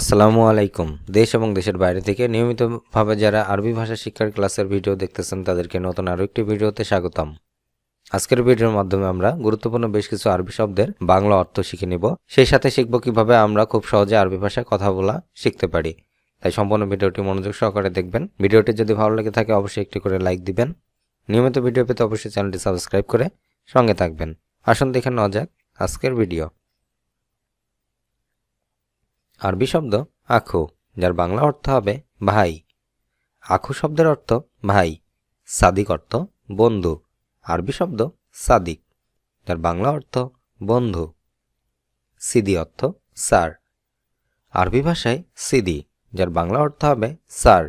আসসালামু আলাইকুম। দেশ এবং দেশের বাইরে থেকে নিয়মিতভাবে যারা আরবি ভাষা শিক্ষার ক্লাসের ভিডিও দেখতেছেন, তাদেরকে নতুন আরও একটি ভিডিওতে স্বাগতম। আজকের ভিডিওর মাধ্যমে আমরা গুরুত্বপূর্ণ বেশ কিছু আরবি শব্দের বাংলা অর্থ শিখে নিব। সেই সাথে শিখব কীভাবে আমরা খুব সহজে আরবি ভাষায় কথা বলা শিখতে পারি। তাই সম্পূর্ণ ভিডিওটি মনোযোগ সহকারে দেখবেন। ভিডিওটি যদি ভালো লেগে থাকে, অবশ্যই একটি করে লাইক দিবেন। নিয়মিত ভিডিও পেতে অবশ্যই চ্যানেলটি সাবস্ক্রাইব করে সঙ্গে থাকবেন। আসুন দেখে নেওয়া যাক আজকের ভিডিও। আরবি শব্দ আখু, যার বাংলা অর্থ হবে ভাই। আখু শব্দের অর্থ ভাই, সাদিক অর্থ বন্ধু। আরবি শব্দ সাদিক, যার বাংলা অর্থ বন্ধু। সিদি অর্থ স্যার। আরবি ভাষায় সিদি, যার বাংলা অর্থ হবে স্যার।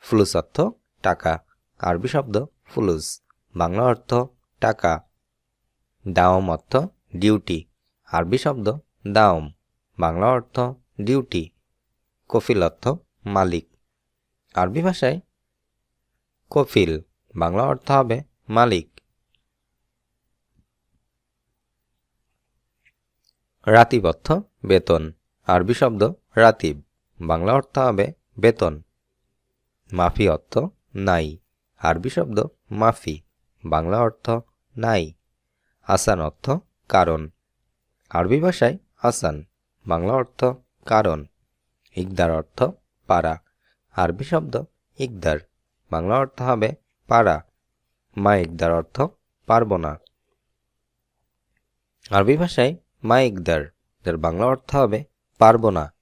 ফুলুস অর্থ টাকা, আরবি শব্দ ফুলুস, বাংলা অর্থ টাকা। দাওম অর্থ ডিউটি, আরবি শব্দ দাওম। বাংলা অর্থ ডিউটি কফিল অর্থ মালিক। আরবি ভাষায় কফিল, বাংলা অর্থ হবে মালিক। রাতিব অর্থ বেতন, আরবি শব্দ রাতিব, বাংলা অর্থ হবে বেতন। মাফি অর্থ নাই, আরবি শব্দ মাফি, বাংলা অর্থ নাই। আসান অর্থ কারণ, আরবি ভাষায় আসান। বাংলা অর্থ কারণ, ইকদার অর্থ পাড়া আরবি শব্দ ইকদার, বাংলা অর্থ হবে পাড়া মা ইকদার অর্থ পারব না। আরবি ভাষায় মা ইকদার, যার বাংলা অর্থ হবে পারব না।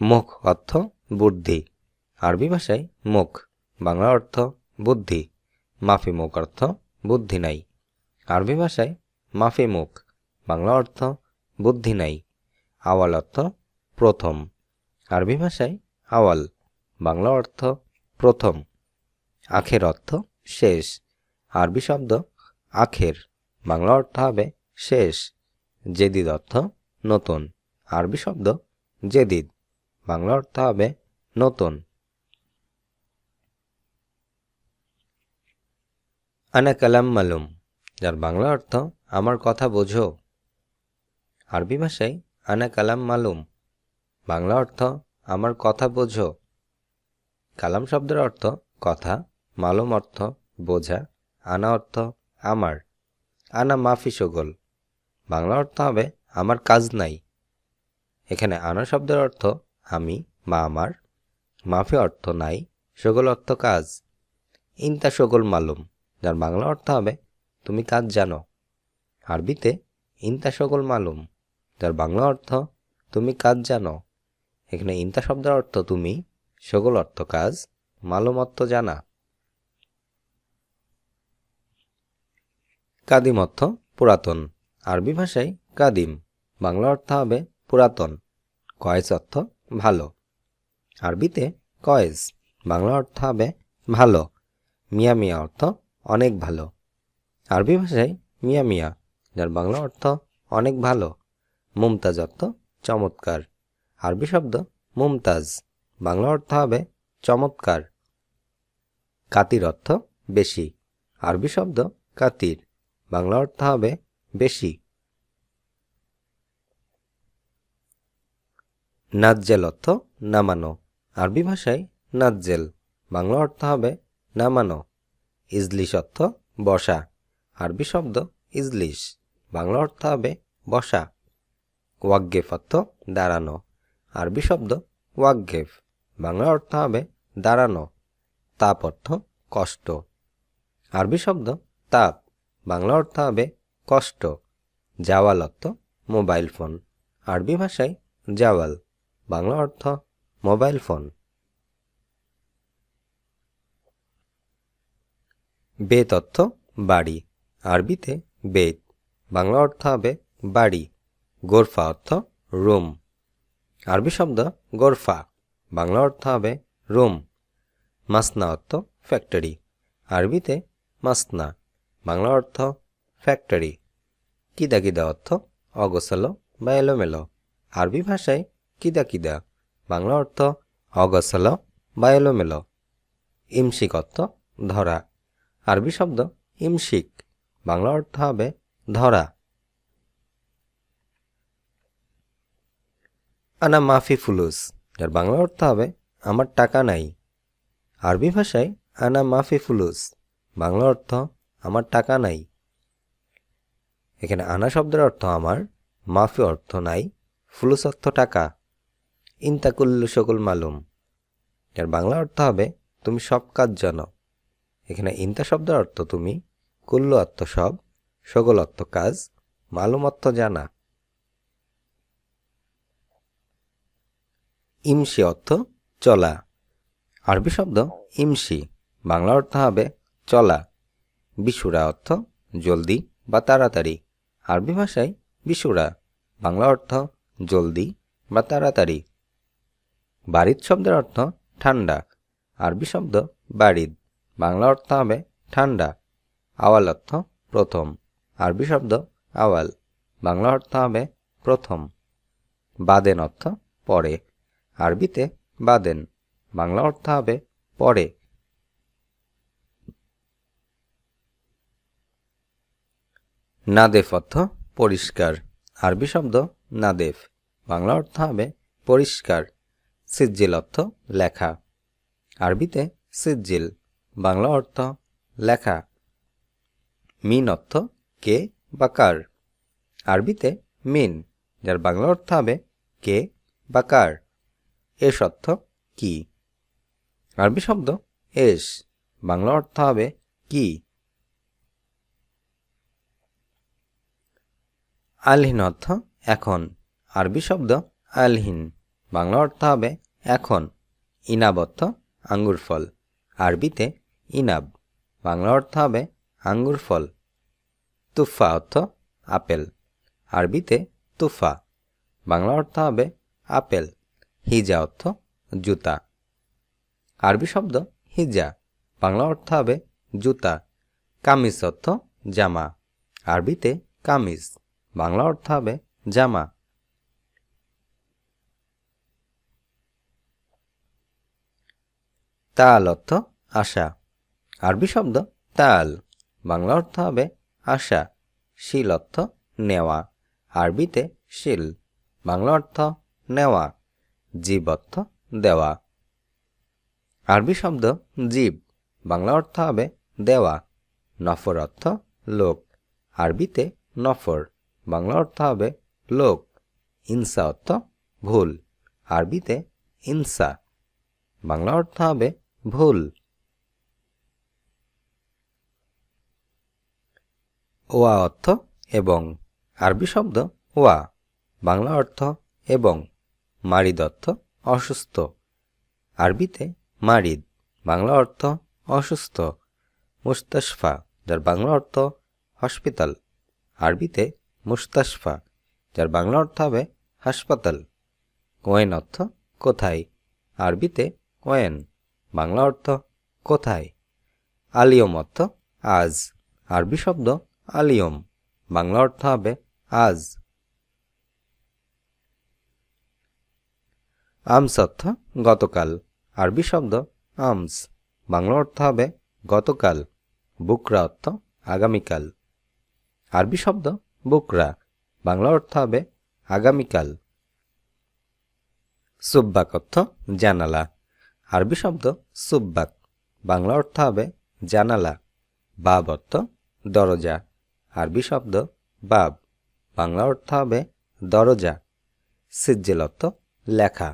মুখ অর্থ বুদ্ধি, আরবি ভাষায় মুখ, বাংলা অর্থ বুদ্ধি, মাফি মুখ অর্থ বুদ্ধি নাই। আরবি ভাষায় মাফি মুখ। বাংলা অর্থ বুদ্ধি নাই। আওয়াল অর্থ প্রথম। আরবি ভাষায় আওয়াল। বাংলা অর্থ প্রথম। আখের অর্থ শেষ। আরবি শব্দ আখের। বাংলা অর্থ হবে শেষ। জেদিদ অর্থ নতুন। আরবি শব্দ জেদিদ। বাংলা অর্থ হবে নতুন। আনা কালাম মালুম, যার বাংলা অর্থ আমার কথা বোঝো। আরবি ভাষায়, আনা কালাম মালুম। বাংলা অর্থ, আমার কথা বোঝো। কালাম শব্দের অর্থ, কথা। মালুম অর্থ, বোঝা। আনা অর্থ, আমার। আনা মাফি সগোল। বাংলা অর্থ হবে, আমার কাজ নাই। এখানে আনা শব্দের অর্থ, আমি বা আমার। মাফি অর্থ নাই, সগোল অর্থ কাজ। ইনতা সগোল মালুম। যার বাংলা অর্থ হবে, তুমি কাজ জানো। আরবিতে, ইনতা সকল মালুম যার বাংলা অর্থ, তুমি কাজ জানো এখানে ইনতা শব্দের অর্থ, তুমি সকল অর্থ কাজ, মালুম অর্থ জানা কাদিম অর্থ, পুরাতন আরবি ভাষায়, কাদিম বাংলা অর্থ হবে, পুরাতন কয়েস অর্থ, ভালো আরবিতে, কয়েস বাংলা অর্থ হবে, ভালো মিয়া মিয়া অর্থ, অনেক ভালো আরবি ভাষায়, মিয়া মিয়া যার বাংলা অর্থ অনেক ভালো। মুমতাজ অর্থ চমৎকার। আরবি শব্দ মুমতাজ। বাংলা অর্থ হবে চমৎকার। কাতির অর্থ বেশি। আরবি শব্দ কাতির। বাংলা অর্থ হবে বেশি। নাজ্জেল অর্থ নামানো। আরবি ভাষায় নাজ্জেল। বাংলা অর্থ হবে নামানো। ইজলিশ অর্থ বসা। আরবি শব্দ ইজলিশ। বাংলা অর্থ হবে বসা ওয়াগ্গেফ অর্থ দাঁড়ানো, আরবি শব্দ ওয়াগ্গেফ বাংলা অর্থ হবে দাঁড়ানো, তাপ অর্থ কষ্ট, আরবি শব্দ তাপ, বাংলা অর্থ হবে কষ্ট, জাওয়াল অর্থ মোবাইল ফোন, আরবি ভাষায় জাওয়াল, বাংলা অর্থ মোবাইল ফোন। বেত অর্থ বাড়ি, আরবিতে বেত। বাংলা অর্থ হবে বাড়ি, গোরফা অর্থ রুম। আরবি শব্দ গোরফা, বাংলা অর্থ হবে রুম। মাসনা অর্থ ফ্যাক্টরি, আরবিতে মাসনা, বাংলা অর্থ ফ্যাক্টরি। কিদা কিদা অর্থ অগোছালো বা এলোমেলো, আরবি ভাষায় কিদা কিদা বাংলা অর্থ অগোছালো বা এলোমেলো। ইমশিক অর্থ ধরা, আরবি শব্দ ইমশিক, বাংলা অর্থ হবে ধরা। আনা মাফি ফুলুস। যার বাংলা অর্থ হবে, আমার টাকা নাই। আরবি ভাষায়, আনা মাফি ফুলুস। বাংলা অর্থ, আমার টাকা নাই। এখানে আনা শব্দের অর্থ, আমার। মাফি অর্থ, নাই। ফুলুস অর্থ, টাকা। ইন্তাকুল্লু সকল মালুম। যার বাংলা অর্থ হবে, তুমি সব কাজ জানো। এখানে ইন্তা শব্দের অর্থ, তুমি। কুল্লু অর্থ, সব। সকল অর্থ কাজ, মালুম অর্থ জানা। ইমসি অর্থ চলা। আরবি শব্দ ইমসি, বাংলা অর্থ হবে চলা। বিশুরা অর্থ জলদি বা তাড়াতাড়ি। আরবি ভাষায় বিশুরা, বাংলা অর্থ জলদি বা তাড়াতাড়ি। বাড়িদ শব্দের অর্থ ঠান্ডা। আরবি শব্দ বাড়িদ বাংলা অর্থ হবে ঠান্ডা। আওয়াল অর্থ প্রথম। আরবি শব্দ আওয়াল। বাংলা অর্থ হবে প্রথম। বাদেন অর্থ পরে। আরবিতে বাদেন। বাংলা অর্থ হবে পরে। নাদেফ অর্থ পরিষ্কার। আরবি শব্দ নাদেফ। বাংলা অর্থ হবে পরিষ্কার। সিজ্জিল অর্থ লেখা। আরবিতে সিজ্জিল। বাংলা অর্থ লেখা। মিন অর্থ কে বা কার? আরবিতে মিন, যার বাংলা অর্থ হবে কে বা কার। এস অর্থ কি? আরবি শব্দ এস, বাংলা অর্থ হবে কি? আলহিন অর্থ এখন, আরবি শব্দ আলহিন, বাংলা অর্থ হবে এখন। ইনাব অর্থ আঙ্গুর ফল, আরবিতে ইনাব, বাংলা অর্থ হবে আঙ্গুর ফল। তুফা অর্থ আপেল। আরবিতে তুফা। বাংলা অর্থ হবে আপেল। হিজা অর্থ জুতা। আরবি শব্দ হিজা। বাংলা অর্থ হবে জুতা। কামিজ অর্থ জামা। আরবিতে কামিজ। বাংলা অর্থ হবে জামা। তাল অর্থ আশা। আরবি শব্দ তাল। বাংলা অর্থ হবে আশা, শিল অর্থ নেওয়া, আরবিতে শিল, বাংলা অর্থ নেওয়া, জীব অর্থ দেওয়া। আরবি শব্দ জীব, বাংলা অর্থ হবে দেওয়া, নফর অর্থ লোক। আরবিতে নফর, বাংলা অর্থ হবে লোক। ইনসা অর্থ ভুল, আরবিতে ইনসা, বাংলা অর্থ হবে ভুল। ওয়া অর্থ এবং আরবি শব্দ ওয়া। বাংলা অর্থ এবং মারিদ অর্থ অসুস্থ। আরবিতে মারিদ, বাংলা অর্থ অসুস্থ। মুস্তাশফা, যার বাংলা অর্থ হসপিটাল আরবিতে মুস্তাশফা, যার বাংলা অর্থ হবে হাসপাতাল। কোয়েন অর্থ কোথায়? আরবিতে কোয়েন বাংলা অর্থ কোথায়? আলিয়ম অর্থ আজ। আরবি শব্দ আলিয়ম। বাংলা অর্থ হবে আজ। আমস অর্থ গতকাল। আরবি শব্দ আমস। বাংলা অর্থ হবে গতকাল। বুকরা অর্থ আগামীকাল। আরবি শব্দ বুকরা। বাংলা অর্থ হবে আগামীকাল। সুব্বাক অর্থ জানালা। আরবি শব্দ সুব্বাক। বাংলা অর্থ হবে জানালা। বাব অর্থ দরজা। আরবি শব্দ, বাব। বাংলা অর্থ হবে দরজা সিজ্জেল অর্থ লেখা।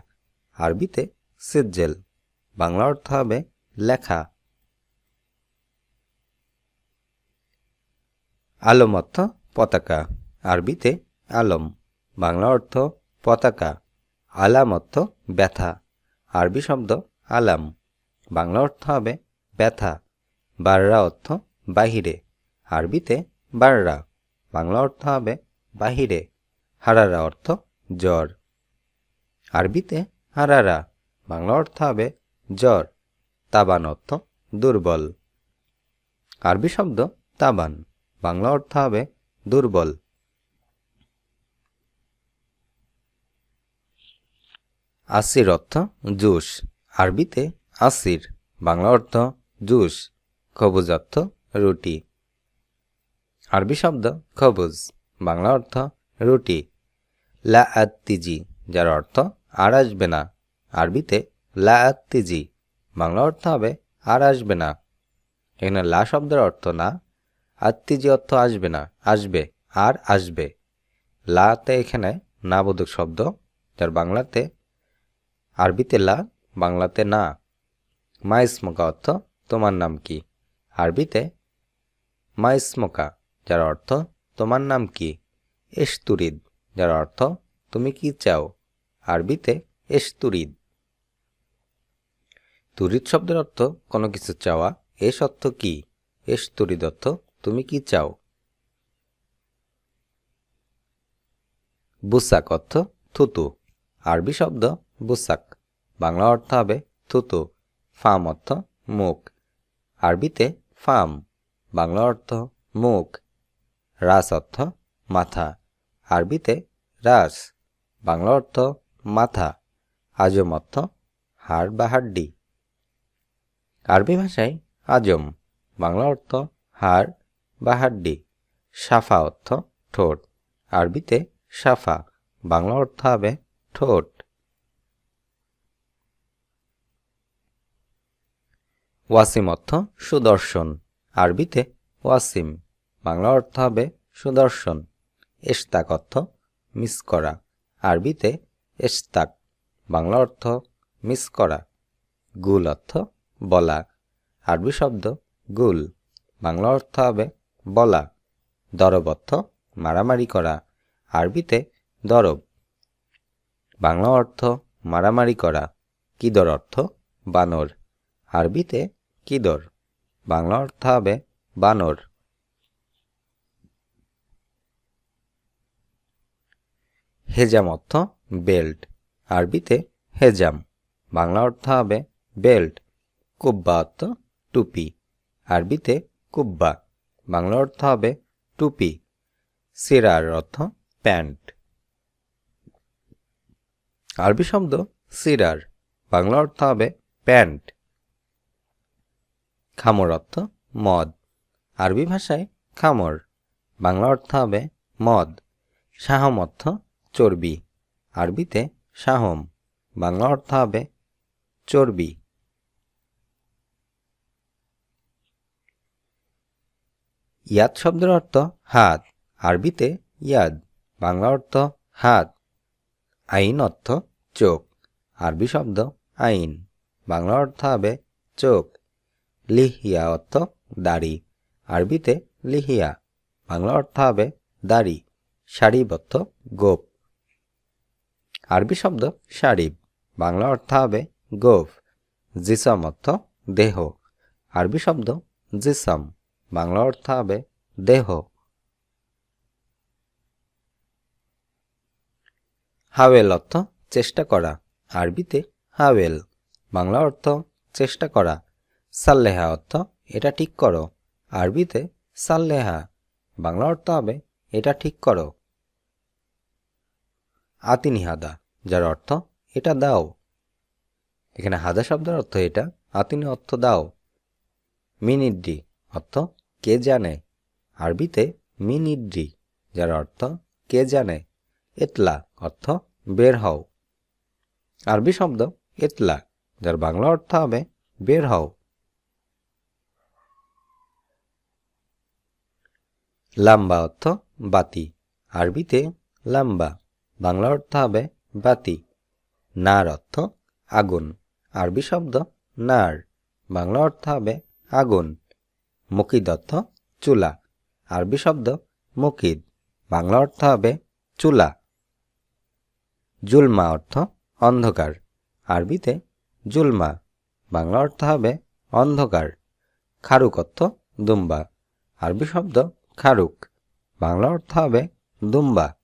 আরবিতে সিজ্জেল, বাংলা অর্থ হবে লেখা। আলম অর্থ পতাকা, আরবিতে আলম, বাংলা অর্থ পতাকা। আলাম অর্থ ব্যথা, আরবি শব্দ আলাম, বাংলা অর্থ হবে ব্যথা। বাররা অর্থ বাহিরে, আরবিতে বাররা। বাংলা অর্থ হবে বাহিরে। হারারা অর্থ জ্বর। আরবিতে হারারা। বাংলা অর্থ হবে জ্বর। তাবান অর্থ দুর্বল। আরবি শব্দ তাবান। বাংলা অর্থ হবে দুর্বল। আসির অর্থ জুস। আরবিতে আসির। বাংলা অর্থ জুস। খবুজ অর্থ রুটি। আরবি শব্দ খবুজ, বাংলা অর্থ রুটি। লা আত্তিজি, যার অর্থ আর আসবে না। আরবিতে লা আত্তিজি, বাংলা অর্থ হবে আর আসবে না। এখানে লা শব্দের অর্থ না আত্মিজি অর্থ আসবে না, আসবে, আর আসবে। লাতে এখানে না বোধক শব্দ, যার বাংলাতে, আরবিতে লা, বাংলাতে না। মাইসমোকা অর্থ তোমার নাম কি? আরবিতে মাইসমোকা। যার অর্থ তোমার নাম কি? এশতুরিদ, যার অর্থ তুমি কি চাও? আরবিতে এশতুরিদ। তুরিদ শব্দের অর্থ কোনো কিছু চাওয়া। এস অর্থ কি? এস তুরিদ অর্থ তুমি কি চাও? বুসাক অর্থ থুতু। আরবি শব্দ বুসাক। বাংলা অর্থ হবে থুতু। ফাম অর্থ মুখ। আরবিতে ফাম। বাংলা অর্থ মুখ। রাস অর্থ মাথা, আরবিতে রাস, বাংলা অর্থ মাথা, আজম অর্থ হাড় বা হাড্ডি। আরবি ভাষায় আজম, বাংলা অর্থ হাড় বা হাড্ডি। সাফা অর্থ ঠোঁট, আরবিতে সাফা বাংলা অর্থ হবে ঠোঁট। ওয়াসিম অর্থ সুদর্শন, আরবিতে ওয়াসিম। বাংলা অর্থ হবে সুদর্শন এস্তাক অর্থ মিস করা। আরবিতে এস্তাক বাংলা অর্থ মিস করা। গুল অর্থ বলা। আরবি শব্দ গুল, বাংলা অর্থ হবে বলা। দরব অর্থ মারামারি করা। আরবিতে দরব, বাংলা অর্থ মারামারি করা। কিদর অর্থ বানর। আরবিতে কিদর, বাংলা অর্থ হবে বানর। হেজাম অর্থ বেল্ট। আরবিতে হেজাম। বাংলা অর্থ হবে বেল্ট। কুব্বা অর্থ টুপি। আরবিতে কুব্বা। বাংলা অর্থ হবে টুপি। সিরার অর্থ প্যান্ট। আরবি শব্দ সিরার। বাংলা অর্থ হবে প্যান্ট। খামর অর্থ মদ। আরবি ভাষায় খামর। বাংলা অর্থ হবে মদ। সাহম অর্থ চর্বি। আরবিতে সাহম বাংলা অর্থ হবে চর্বি। ইয়াদ শব্দের অর্থ হাত, আরবিতে ইয়াদ, বাংলা অর্থ হাত। আইন অর্থ চোখ, আরবি শব্দ আইন, বাংলা অর্থ হবে চোখ। লিহিয়া অর্থ দাড়ি, আরবিতে লিহিয়া, বাংলা অর্থ হবে দাড়ি। শাড়িব অর্থ গোপ। আরবি শব্দ শারিব। বাংলা অর্থ হবে গোফ, জিসম অর্থ দেহ। আরবি শব্দ জিসম, বাংলা অর্থ হবে দেহ। হাওয়েল অর্থ চেষ্টা করা, আরবিতে হাওয়েল, বাংলা অর্থ চেষ্টা করা। সাল্লেহা অর্থ এটা ঠিক করো, আরবিতে সাল্লেহা, বাংলা অর্থ হবে এটা ঠিক করো। আতিনি হাদা যার অর্থ এটা দাও। এখানে হাদা শব্দের অর্থ এটা, আতিনি অর্থ দাও। মিনিড্ডি অর্থ কে জানে। আরবিতে মিনিড্ডি যার অর্থ কে জানে। এতলা, অর্থ বের হও। আরবি শব্দ এতলা, যার বাংলা অর্থ হবে বের হও। লাম্বা অর্থ বাতি, আরবিতে লাম্বা। বাংলা অর্থ হবে বাতি। নার অর্থ আগুন। আরবি শব্দ নার। বাংলা অর্থ হবে আগুন। মুকিদ অর্থ চুলা। আরবি শব্দ মুকিদ। বাংলা অর্থ হবে চুলা। জুলমা অর্থ অন্ধকার। আরবিতে জুলমা। বাংলা অর্থ হবে অন্ধকার। খারুক অর্থ দুম্বা। আরবি শব্দ খারুক। বাংলা অর্থ হবে দুম্বা।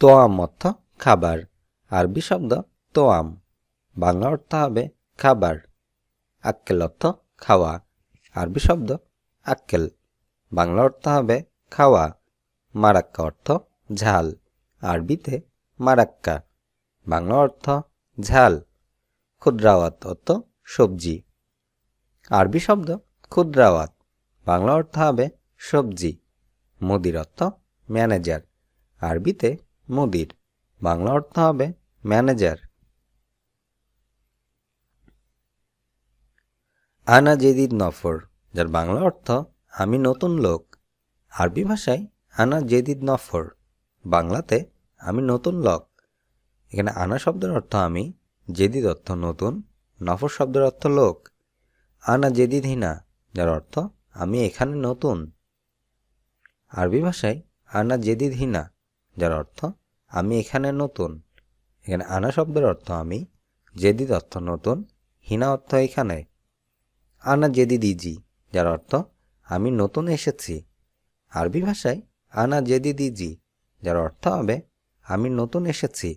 তোয়াম অর্থ খাবার। আরবি শব্দ তোয়াম। বাংলা অর্থ হবে খাবার। আক্কেল অর্থ খাওয়া। আরবি শব্দ আক্কেল। বাংলা অর্থ হবে খাওয়া। মারাক্কা অর্থ ঝাল। আরবিতে মারাক্কা। বাংলা অর্থ ঝাল। ক্ষুদ্রাওয়াত অর্থ সবজি। আরবি শব্দ ক্ষুদ্রাওয়াত বাংলা অর্থ হবে সবজি। মুদির অর্থ ম্যানেজার। আরবিতে মুদির। বাংলা অর্থ হবে ম্যানেজার। আনা জেদিদ নফর, যার বাংলা অর্থ, আমি নতুন লোক। আরবি ভাষায় আনা জেদিদ নফর, বাংলাতে, আমি নতুন লোক। এখানে আনা শব্দের অর্থ আমি, জেদিদ অর্থ নতুন, নফর শব্দের অর্থ লোক। আনা জেদিদ হিনা, যার অর্থ, আমি এখানে নতুন। আরবি ভাষায় আনা জেদিদ হিনা, যার অর্থ আমি এখানে নতুন। এখানে আনা শব্দের অর্থ আমি জেদিদ অর্থ নতুন, হিনা অর্থ এখানে। আনা জেদিদ ইজি যার অর্থ আমি নতুন এসেছি। আরবি ভাষায় আনা জেদিদ ইজি যার অর্থ হবে আমি নতুন এসেছি।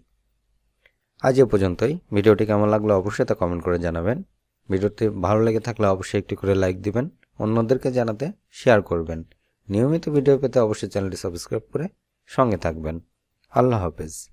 আজ এ পর্যন্তই। ভিডিওটি কেমন লাগল অবশ্যই তা কমেন্ট করে জানাবেন। ভিডিওটি ভালো লেগে থাকলে অবশ্যই একটি করে লাইক দিবেন, অন্যদেরকে জানাতে শেয়ার করবেন। নিয়মিত ভিডিও পেতে অবশ্যই চ্যানেলটি সাবস্ক্রাইব করে সঙ্গে থাকবেন। আল্লাহ হাফেজ।